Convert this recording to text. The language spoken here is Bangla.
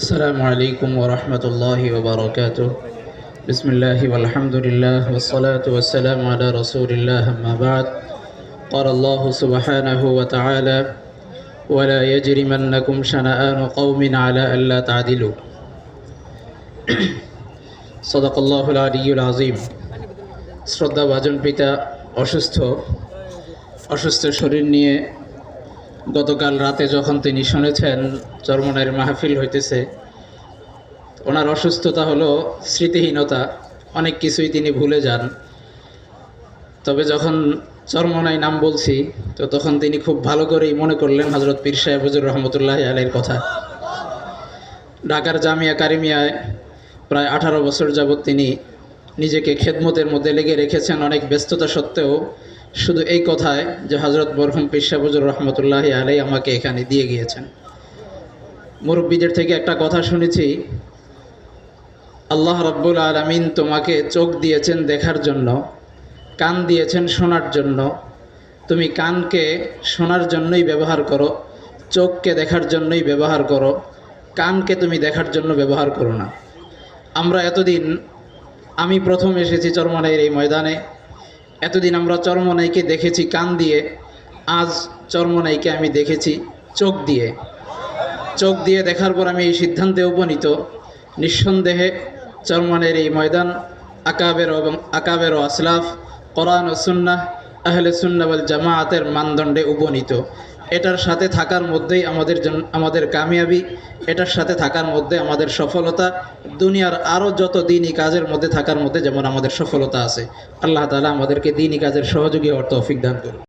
السلام عليكم ورحمة الله وبركاته بسم الله والحمد لله والصلاة والسلام على رسول الله أما بعد قال الله سبحانه وتعالى ولا يجرمنكم شنآن قوم على ألا تعدلوا صدق الله العلي العظيم শ্রদ্ধা ভাজন পিতা অসুস্থ অসুস্থ শরীর নিয়ে গতকাল রাতে যখন তিনি শুনেছেন চরমনের মাহফিল হইতেছে, ওনার অসুস্থতা হলো স্মৃতিহীনতা, অনেক কিছুই তিনি ভুলে যান। তবে যখন চরমনায় নাম বলছি, তো তখন তিনি খুব ভালো করেই মনে করলেন হজরত পীর সাহেব হুজুর রহমতুল্লাহ আলের কথা। ঢাকার জামিয়া কারিমিয়ায় প্রায় আঠারো বছর যাবৎ তিনি নিজেকে খেদমতের মধ্যে লেগে রেখেছেন। অনেক ব্যস্ততা সত্ত্বেও শুধু এই কথায় যে হজরত বরহম পিসাবুজুর রহমতুল্লাহ আলাই আমাকে এখানে দিয়ে গিয়েছেন। মুরব্বীদের থেকে একটা কথা শুনেছি, আল্লাহ রব্বুল আলমিন তোমাকে চোখ দিয়েছেন দেখার জন্য, কান দিয়েছেন শোনার জন্য। তুমি কানকে শোনার জন্যই ব্যবহার করো, চোখকে দেখার জন্যই ব্যবহার করো, কানকে তুমি দেখার জন্য ব্যবহার করো না। আমরা এতদিন, আমি প্রথম এসেছি চরমনাইয়ের এই ময়দানে এতদিন আমরা চর্মনাইকে দেখেছি কান দিয়ে, আজ চর্মনাইকে আমি দেখেছি চোখ দিয়ে। চোখ দিয়ে দেখার পর আমি এই সিদ্ধান্তে উপনীত। নিঃসন্দেহে চর্মনের এই ময়দান আকাবের এবং আকাবের আসলাফ, কোরআন ও সুন্না আহলে সুন্নাবল জামায়াতের মানদণ্ডে উপনীত। এটার সাথে থাকার মধ্যেই আমাদের আমাদের কামিয়াবি, এটার সাথে থাকার মধ্যে আমাদের সফলতা, দুনিয়ার আরও যত দিনই কাজের মধ্যে থাকার মধ্যে যেমন আমাদের সফলতা আছে। আল্লাহ তালা আমাদেরকে দিনই কাজের সহযোগী অর্থ অফিক দান করুন।